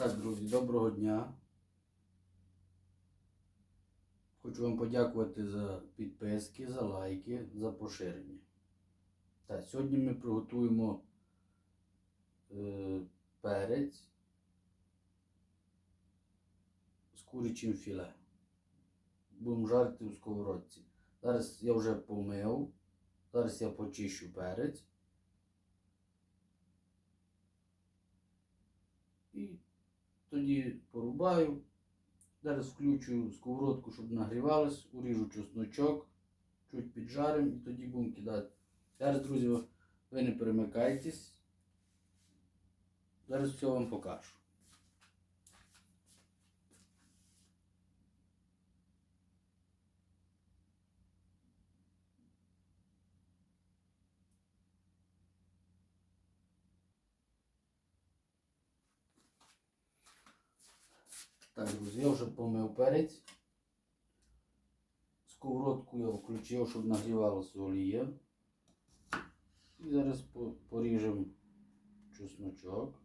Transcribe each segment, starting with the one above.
Так, друзі, доброго дня. Хочу вам подякувати за підписки, за лайки, за поширення. Так, сьогодні ми приготуємо е, перець з курячим філе. Будемо жарити у сковородці. Зараз я вже помив. Зараз я почищу перець. І тоді порубаю. Зараз включу сковородку, щоб нагрівалась, уріжу чесночок, чуть піджарим і тоді будемо кидати. Зараз, друзі, ви не перемикайтесь. Зараз все вам покажу. Так, друзі, я вже помив перець. Сковородку я включив, щоб нагрівалася олія. І зараз поріжемо чесночок.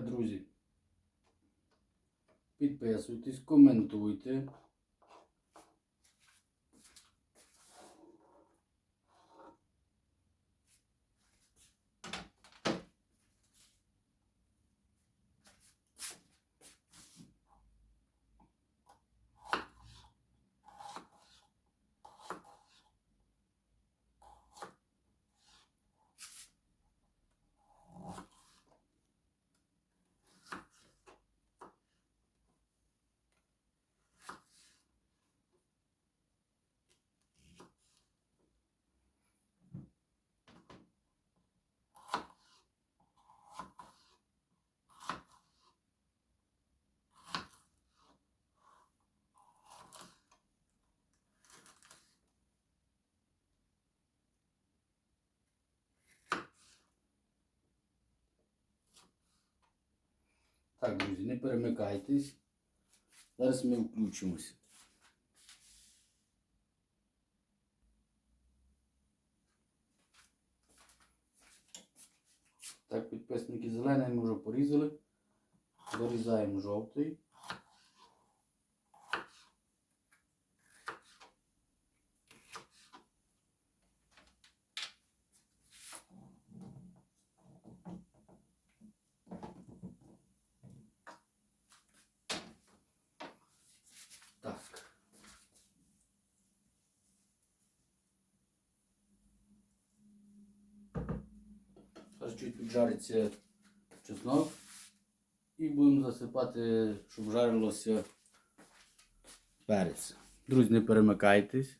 Друзі, підписуйтесь, коментуйте. Так, друзі, не перемикайтесь. Зараз ми включимося. Так, підписники зелений ми вже порізали. Дорізаємо жовтий. Так. Зараз чуть піджариться чеснок. І будемо засипати, щоб жарилося перець. Друзі, не перемикайтесь.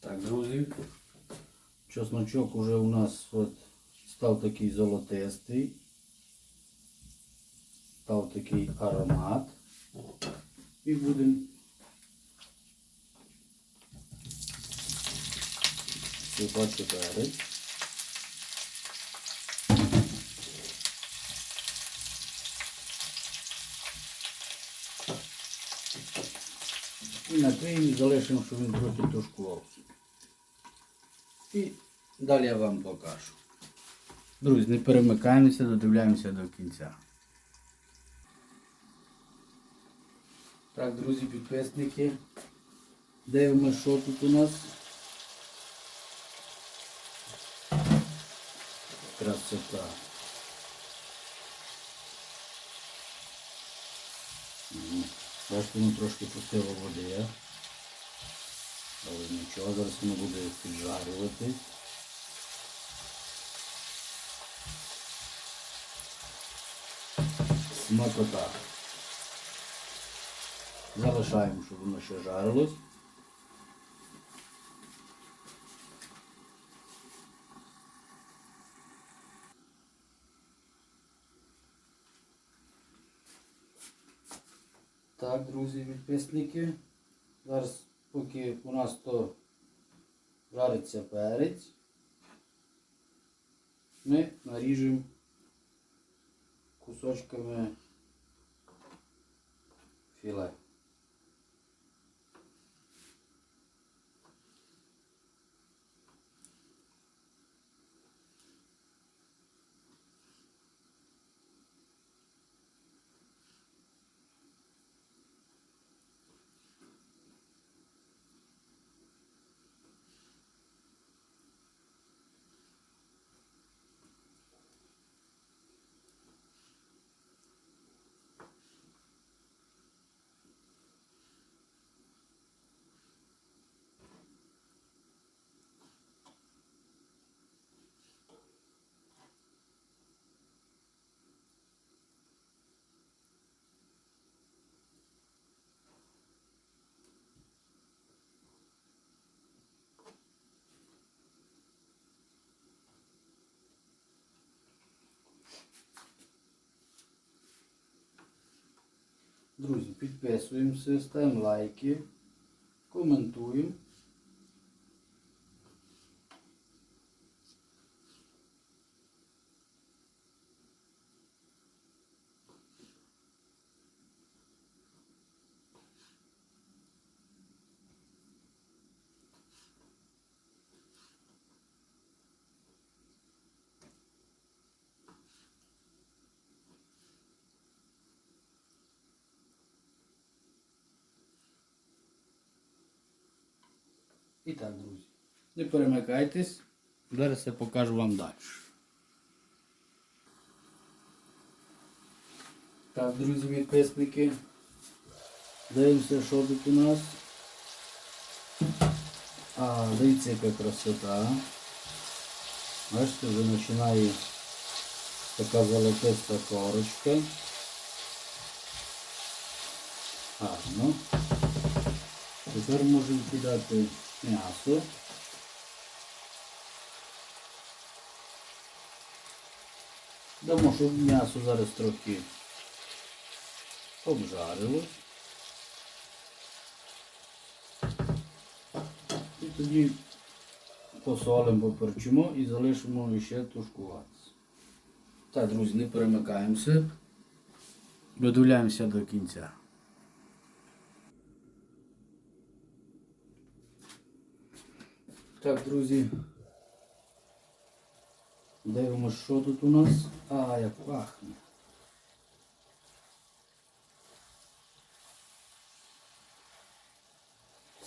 Так, друзі. Чесночок уже у нас от став такий золотистий. Став такий аромат. І будемо сипати перець. І накриємо залишимо, щоб він трохи тушкувався. І далі я вам покажу. Друзі, не перемикаємося, додивляємося до кінця. Так, друзі, підписники. Дивимося, що тут у нас. Красота. Бачите, воно трошки пустило води. Але нічого, зараз воно буде піджарюватись. Смакота. Залишаємо, щоб воно ще жарилось. Так, друзі, підписники. Зараз, поки у нас то жариться перець, ми наріжемо кусочками філе. Друзі, підписуємося, ставимо лайки, коментуємо. І так, друзі. Не перемикайтесь. Зараз я покажу вам далі. Так, друзі, підписники. Дивимося, що тут у нас. А, дивіться, яка красота. Бачите, вже починає така золотиста корочка. Гарно. Тепер можемо кидати м'ясо. Дамо, щоб м'ясо зараз трохи обжарилось. І тоді посолимо, поперчимо і залишимо ще тушкуватися. Так, друзі, не перемикаємося. Додивляємося до кінця. Так, друзі. Дивимося, що тут у нас. А, як пахне.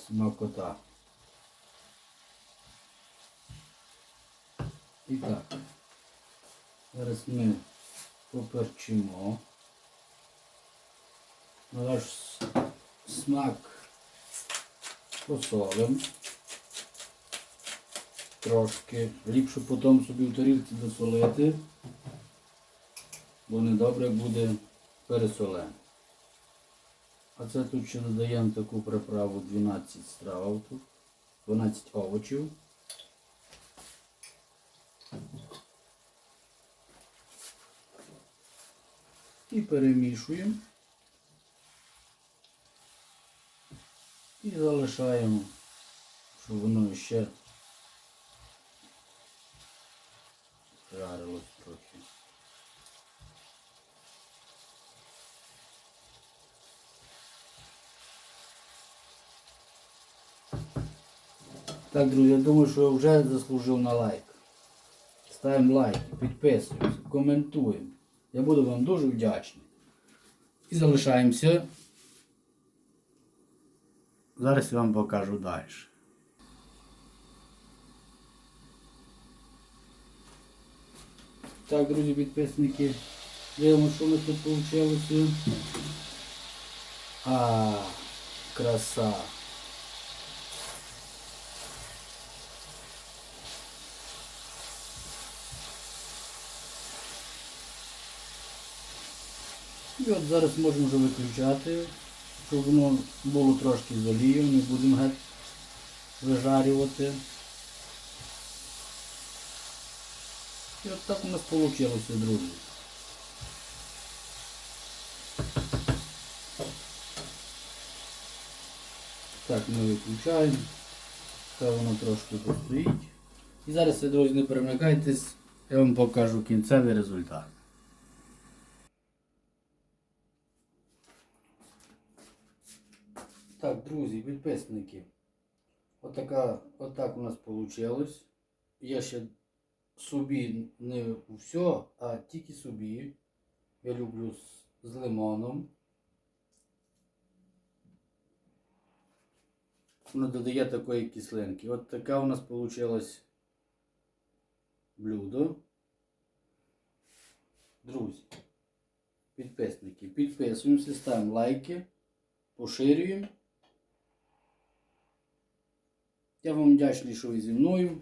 Смакота. І так. Зараз ми поперчимо. Наш смак посолимо трошки. Ліпше потім собі в тарілці досолити, бо недобре буде пересолено. А це тут ще додаємо таку приправу 12 страв, тут, 12 овочів. І перемішуємо. І залишаємо, щоб воно ще жарилось трохи. Так, друзі, я думаю, що я вже заслужив на лайк. Ставимо лайки, підписуємося, коментуємо. Я буду вам дуже вдячний. І залишаємося. Зараз я вам покажу далі. Так, друзі, підписники. Дивимося, що нас тут вийшло. А, краса. І от зараз можемо вже виключати. щоб воно було трошки з олією, не будемо геть вижарювати. І от так у нас вийшло, друзі. Так, ми виключаємо. Хай воно трошки постоїть. І зараз, ви, друзі, не перемикайтесь, я вам покажу кінцевий результат. Так, друзі, підписники. Отака, отак у нас вийшло. Я ще собі не все, а тільки собі. Я люблю з, з лимоном. Воно додає такої кислинки. От таке у нас вийшло блюдо. Друзі, підписники, підписуємося, ставимо лайки, поширюємо. Я вам вдячний, що ви зі мною.